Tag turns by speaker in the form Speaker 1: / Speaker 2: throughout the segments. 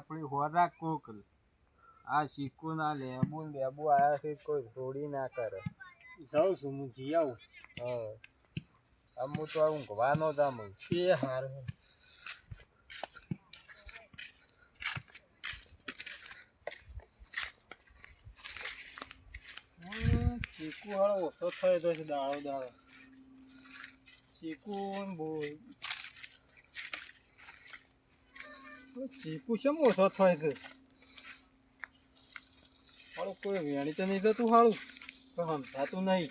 Speaker 1: આપણી હોરા કોક આ શીકુ ના લેબુ લેબુ આયા છે કોઈ છોડી ના કરે.
Speaker 2: જાઉં છું હું જી આવું.
Speaker 1: હા. આમ હું તો ઊંઘવાનો જ આમ
Speaker 2: એ હારું. ચીકુ હાળો ઓછો થયો છે દાળો દાળો ચીકુ ને બહુ તો ચીકુ શેમ ઓછો થાય છે હાલો કોઈ વેણી તો નહીં જતું હાલું તો સમજાતું નહીં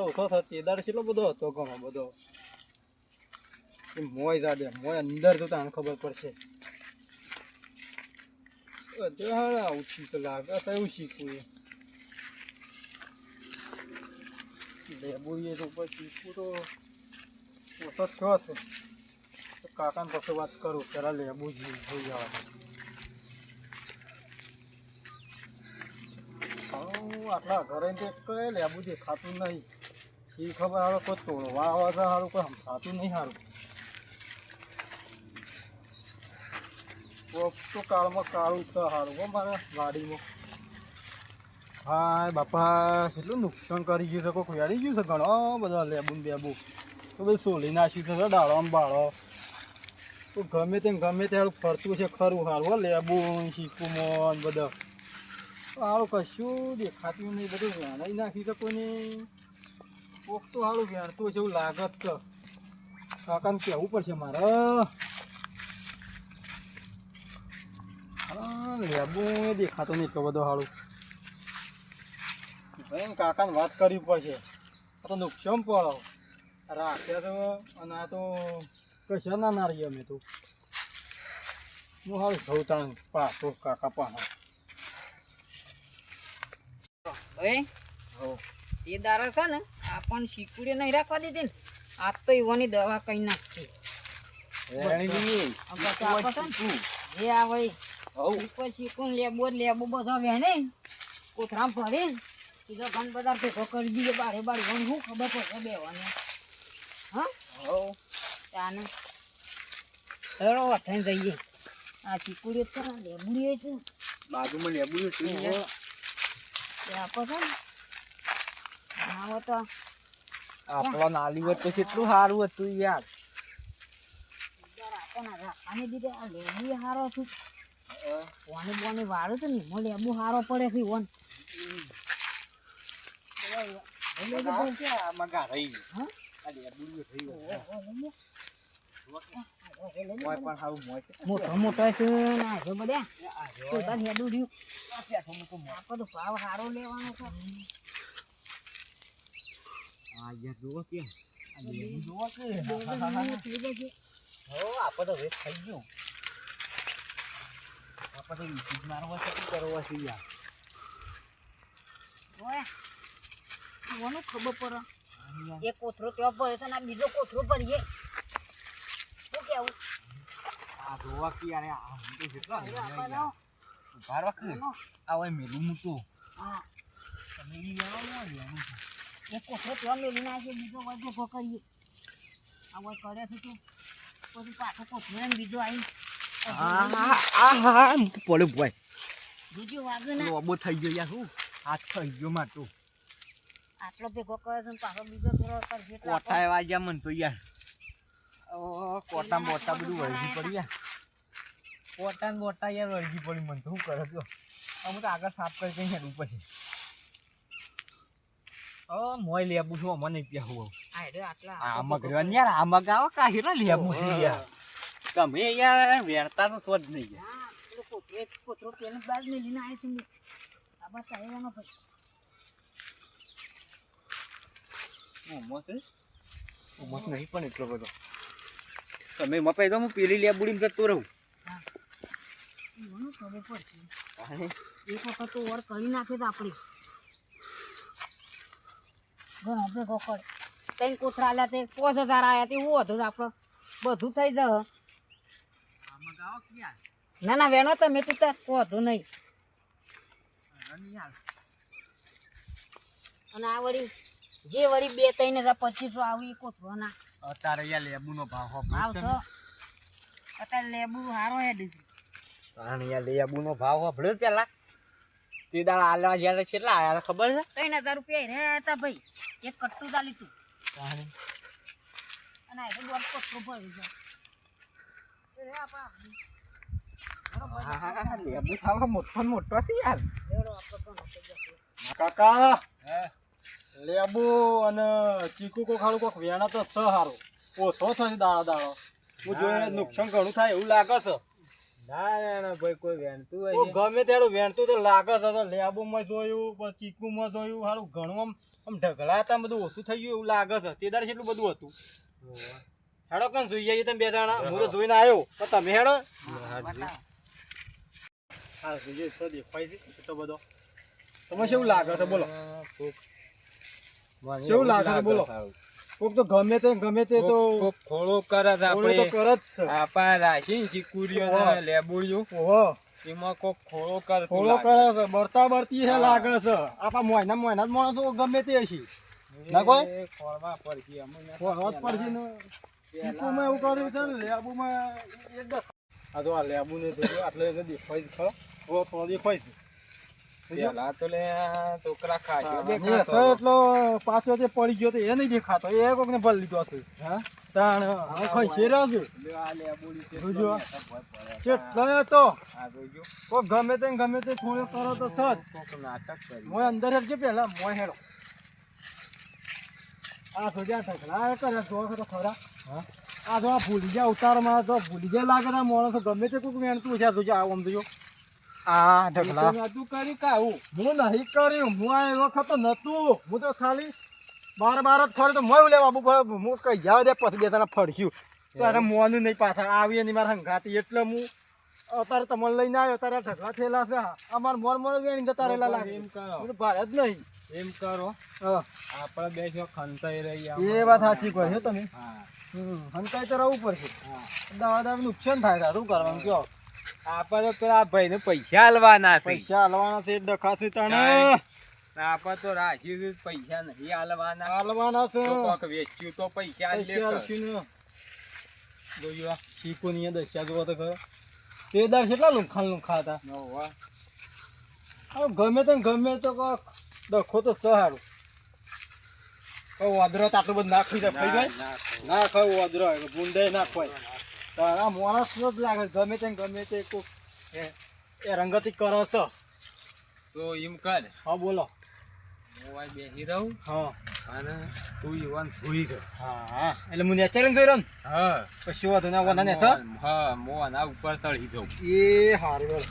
Speaker 2: ઓછો થયો તે દાડો કેટલો બધો હતો ઘણો બધો મોય જાડે મોય અંદર તો તાને ખબર પડશે બધે હાડા આવું તો લાગે એવું શીખવું એ તો શીખવું તો ઓછો થયો છે કાકાને પાસે વાત કરું પેલા લેબુ જ જોઈ જવા આટલા ઘરે તો કઈ લેબુ દેખાતું નહીં. એ ખબર હારો કોઈ તોડવા આવે છે સારું કોઈ સમજાતું નહીં સારું તો કાળમાં કાળું છે સારું હો મારા ગાડીમાં હા બાપા, કેટલું નુકસાન કરી ગયું છે કોઈ વેડી ગયું છે ઘણો બધા લેબુ તો બધું સોલી નાખ્યું છે, ડાળો બાળો. તો ગમે તેમ ગમે તે હારું ફરતું છે, ખરું સારું હો લેબુ શીખું ને બધા. સારું કશું દેખાતું નહીં, બધું વેણાઈ નાખ્યું છે કોઈને. કોક તો સારું વેણતું છે એવું લાગત છે કાકાને કહેવું પડશે મારે. લેબુ દેખાતું નહીં એટલો બધો સારું ભાઈ કાકાને વાત કરવી પડશે. આ તો નુકસાન પડો રાખ્યા તો અને આ તો કશા ના રહીએ અમે તો. હું હાલ જઉં તાણ પાછો કાકા પાછો
Speaker 3: હવે તે દારો છે ને આપણને શીકુડી નહીં રાખવા દીધી ને. આ તો એવાની દવા કઈ નાખતી જે આ ભાઈ શીકો શીકું લેબો લેબો બધો વેને કોથરામ ભરી સીધો ઘન બધા ભેગો કરી દઈએ બારે બારે શું ખબર પડશે બેવાને હા. ત્યાંને હેડો વઠાઈને જઈએ આ શીકુડી તો લેબુડી છે
Speaker 1: બાજુમાં લેબુ
Speaker 3: ઓહો. તે આપો છે આવો તો
Speaker 1: આપણો નાલી વચ્ચે કેટલું સારું હતું યાર
Speaker 3: રાખવાના દીધે આ લેબુ હારો છે કોને બોને વાળું તો લેબુ હારો પડે છે ઓન
Speaker 1: રહી
Speaker 3: હા? મોટો
Speaker 1: સારું
Speaker 3: મોટો છે ના છે બધા પોતા હેડું રહ્યું આપણે તો ભાવ હારો લેવાનો છે
Speaker 1: આ યાર જુઓ કે જુઓ કે. હો આપણે તો વેસ્ટ થઈ ગયું આપણે તો વિકિટ મારવા છે શું કરવા છે યાર
Speaker 3: ઓય ખબર પડે એક કોથરો ત્યાં ભરે છે ને આ બીજો કોથરો ભરીએ. શું કેવું?
Speaker 1: આ જોવા કે યાર આ હું તો
Speaker 3: જાઓ.
Speaker 1: બાર વખત આ હોય મેલું મૂકતું
Speaker 3: હા.
Speaker 1: તમે ઈ લેવાનું હોય લેવાનું
Speaker 3: એક કોથરો ત્યાં મેલી નાખે બીજો વજે પકડીએ આ વય કરે છે તો. પછી પાછો કોથરો ને બીજો આવી
Speaker 1: આ આ હા પડે ભાઈ
Speaker 3: બીજો વાગે ને.
Speaker 1: થઈ ગયો યાર શું હાથ થઈ ગયો માટું
Speaker 3: આટલો ભેગો કરે છે પાછો બીજો થોડો કરશે એટલે
Speaker 1: કોઠા એવા ગયા મન તો યાર. ઓ કોટા મોટા બધું વળગી પડી યાર. કોટા બોટા યાર વળગી પડી મન તો. શું કરે તો? આગળ સાફ કરી કઈ હેડું પછી ઓ મોય લેબુ છું મને પ્યા હું
Speaker 3: આટલા
Speaker 1: આ મગરવા યાર આ લેબુ છે યાર. તમે યાર વેરતા તો છો નહીં યાર.
Speaker 3: પેલે મેલીને આવી છે આ બસ આવ્યો પછી.
Speaker 1: મોમો છે. નહીં પણ એટલો બધો. તમે મપાઈ દો હું પેલી લેબુડી જતો રહું.
Speaker 3: મને ખબર પડશે એક વખત તો ઓર કરી નાખે તો આપણે. ઘણો ત્રણ કોથરા આલ્યા તે પાંચ હજાર આવ્યા તે હું હતું આપણો બધું થઈ જશે.
Speaker 1: આમાં ગાવો ક્યાં
Speaker 3: ના ના વેણો તમે તું તાર વધુ નહીં. અને આ વળી જે વળી બે ત્રણ હજાર પચીસો આવી કોથરો ના.
Speaker 1: અત્યારે યાર લેબુનો ભાવ હો
Speaker 3: ભાવ તો. અત્યારે લેબુ હારો હે છે
Speaker 1: તાણ યાર લેબુનો ભાવ વાપર્યો પેલા. તે દાડા આલવા જ્યારે કેટલા આયા ખબર છે?
Speaker 3: ત્રણ હજાર રૂપિયા રે હતા ભાઈ. એક કટ્ટું ચાલી તું અને આ તો દોઢ કટ્ટું ભરી છે
Speaker 1: હા, લેબુ ખાવા મોટો ને મોટો છે યાર.
Speaker 2: કાકા.
Speaker 1: હે?
Speaker 2: લેબુ અને ચીકુ કો ખાડું કોક વેણા તો સ હારું. ઓછો થશે દાડા દાડો હું જોઈએ નુકસાન ઘણું થાય એવું લાગે છે.
Speaker 1: ના ભાઈ કોઈ વેણતું હોય
Speaker 2: ગમે તેડું વેણતું તો લાગે છે તો લેબુમાં જોયું પછી ચીકુમાં જોયું સારું ઘણું આમ આમ ઢગલા હતા બધું ઓછું થઈ ગયું એવું લાગે છે. તે દાડે એટલું બધું હતું. હેડો કન જોઈ જઈએ તમે બે દાડા હું તો જોઈને આવ્યો. તો તમે હેડો. હા તો દેખાય છે એટલો બધો. તમે શું લાગે છે? બોલો. કેવું લાગે બોલો? કોક તો ગમે તે ગમે તે તો
Speaker 1: ખોળો કરે છે આપણે.
Speaker 2: કરે જ છે.
Speaker 1: આપા
Speaker 2: ઓહો.
Speaker 1: ને લેબુડિયું
Speaker 2: ઓહો.
Speaker 1: એમાં કોક ખોળો કરે
Speaker 2: ખોળો કરે છે બરતા બરતી છે લાગે છે. આપા મોયના મોયના જ માણસો ગમે તે હશે ના કોઈ?
Speaker 1: ખોળવા પડશે અમને
Speaker 2: ખોળવા પડશે ને. ચીકુમાં એવું કર્યું છે ને લેબુમાં એક આ તો આ લેબુ ને આટલે દેખાય છે ખરો? થોડો દેખાય છે.
Speaker 1: પેલા તો લે ટોકરા ખાશો
Speaker 2: એટલો પાછો જે પડી ગયો તો એ નહીં દેખાતો. એ કોકને ભરી લીધો હશે
Speaker 1: હા?
Speaker 2: તાણ હવે ખાઈ શેર્યા છે?
Speaker 1: આ લેબુડી તે
Speaker 2: જોજો. કેટલો તો? કોક ગમે તે ગમે તે થોડો કરો તો સર.
Speaker 1: કોક નાટક કરી.
Speaker 2: મોય અંદર હેડજો પેલા મોય હેડો. આ જ્યાં ઠકરા કરે જો તો ખરા.
Speaker 1: હા?
Speaker 2: આ આ ભૂલી ગયા ઉતારમાં તો ભૂલી ગયા લાગે ના માણસો ગમે તે કોઈક વેણતું છે તો આમ જો
Speaker 1: આ
Speaker 2: ઢગલા. તું કર્યું કાવું હું નહીં કર્યું. હું આ એ વખત તો નતું હું તો ખાલી બાર બાર જ ફરી તો મયું લેવા બાબુ હું કઈ જાવ દે પછી બે તને ફરખ્યું તારે મોનું નહીં પાછા. આવી નહીં મારા હંગાતી. એટલે હું અત્યારે તમને લઈને આવ્યો. તારે ઢગલા થયેલા છે. અમાર મોર મોર વેણી જતા રહેલા લાગે.
Speaker 1: એમ કરો.
Speaker 2: ભારે જ નહીં.
Speaker 1: એમ કરો.
Speaker 2: હા.
Speaker 1: આપણે બે જો ખંતાઈ રહી
Speaker 2: એ વાત સાચી કહો છો તમે. હંતાઈ તો રહેવું પડશે. દવા દવા નુકસાન થાય તારું કરવાનું કયો
Speaker 1: આપણે તો પેલા ભાઈને પૈસા આલવાના છે.
Speaker 2: પૈસા હાલવાના છે ડખાશે
Speaker 1: તને આપડે તો રાશી પૈસા નહીં હાલવાના
Speaker 2: હાલવાના છે.
Speaker 1: કોક વેચ્યું તો પૈસા
Speaker 2: પૈસા ને. જોયું દસ્યા જોવો તો ખરો. તે દાર કેટલા લુંખા લુંખા હતા? હવે. ગમે તે ગમે તો કોક ડખો તો સહારું વાદરો તો આટલું બધું નાખી દે ખાઈ જાય?
Speaker 1: ના, ના,
Speaker 2: ના ખાવ વાદરો ભૂંડે ના ખવાય. તારા માણસ જ લાગે ગમે તે ગમે તે કોક એ- રંગતી કરો છો.
Speaker 1: તો એમ કર.
Speaker 2: હા બોલો.
Speaker 1: હું આ બેસી રહું
Speaker 2: હા.
Speaker 1: અને તું યુવાન સુઈ રહ્યો
Speaker 2: હા હા એટલે હું નેચરિંગ જોઈ રહ્યો
Speaker 1: હા.
Speaker 2: કશું વાંધો ના વાંધો ને
Speaker 1: હા મો આના ઉપર ચડી જાઉં.
Speaker 2: એ હારું.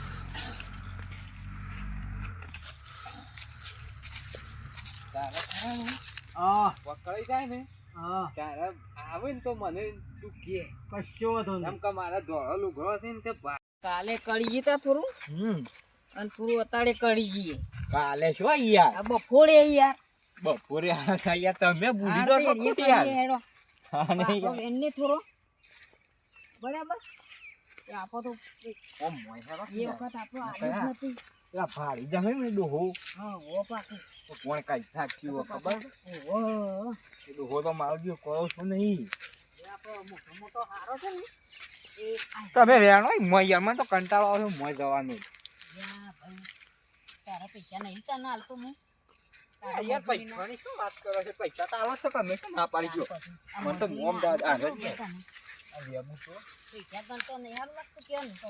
Speaker 1: તારે ખાવાનું?
Speaker 2: હા.
Speaker 1: પકડાઈ જાય ને?
Speaker 2: હા.
Speaker 1: તારે આવે ને તો મને તું કે.
Speaker 2: કશો વાંધો
Speaker 1: એમ
Speaker 2: નહીં
Speaker 1: કે મારા ધોળો લુગડો છે ને તે
Speaker 3: કાલે જઈએ તા થોડું?
Speaker 2: હમ.
Speaker 3: અને થોડું અત્યારે કળી જઈએ
Speaker 1: કાલે શું યાર?
Speaker 3: બપોરે યાર.
Speaker 1: બપોરે આ યાર? તમે ભૂલી દો છો ખોટી યાર.
Speaker 3: કરીએ હેડો.
Speaker 1: હા, નહીં
Speaker 3: એમને થોડો. બરાબર? આપો તો એ વખત આપણો આવ્યો નથી.
Speaker 1: પેલા ભાડી જમે ને ડોહો. તો કોણ કાઈ થાક્યું ખબર? ડોહો તો મારો ગયો કરો છો નહીં. તમે વેણો મોય યાર મને તો કંટાળો આવે મોય જવાનું.
Speaker 3: તારા પૈસા નહીં તને હાલતો હું.
Speaker 1: પૈસા તો આલો છો કે અમે શું ના પાડી ગયો? મને તો મોમ દાદ
Speaker 3: હાલતો
Speaker 1: આવે જ ને.
Speaker 3: તને.
Speaker 1: આ લેબુ તો
Speaker 3: પૈસા ગણતો નહીં હાલ લાગતું તો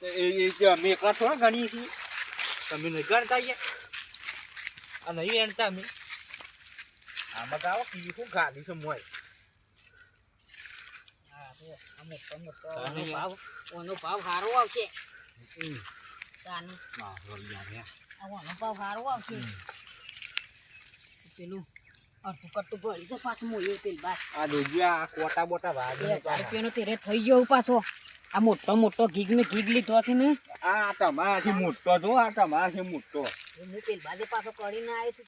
Speaker 1: તો જે અમે એકલા થોડા ગણીએ છીએ. તમે નહીં ગણતા યાર આ નહીં વેણતા અમે આમાં ગાવો કીધું શું ગાડી છે મોય.
Speaker 3: તો ઓનો. ભાવ સારો આવશે. ભાવ સારો આવશે. પેલું અડધું કટ્ટું ભરી છે પાછું મોયું પેલ બાદ
Speaker 1: આ ડોજિયા કોટા બોટા વાગે
Speaker 3: રૂપિયાનો તેરે થઈ ગયો પાછો. આ મોટો મોટો ઘીગ ને ઘીગ લીધો છે ને.
Speaker 1: આ તમારાથી મોટો છો આ તમારાથી મોટો
Speaker 3: હું પેલ બાજે પાછો કરીને આવ્યો છું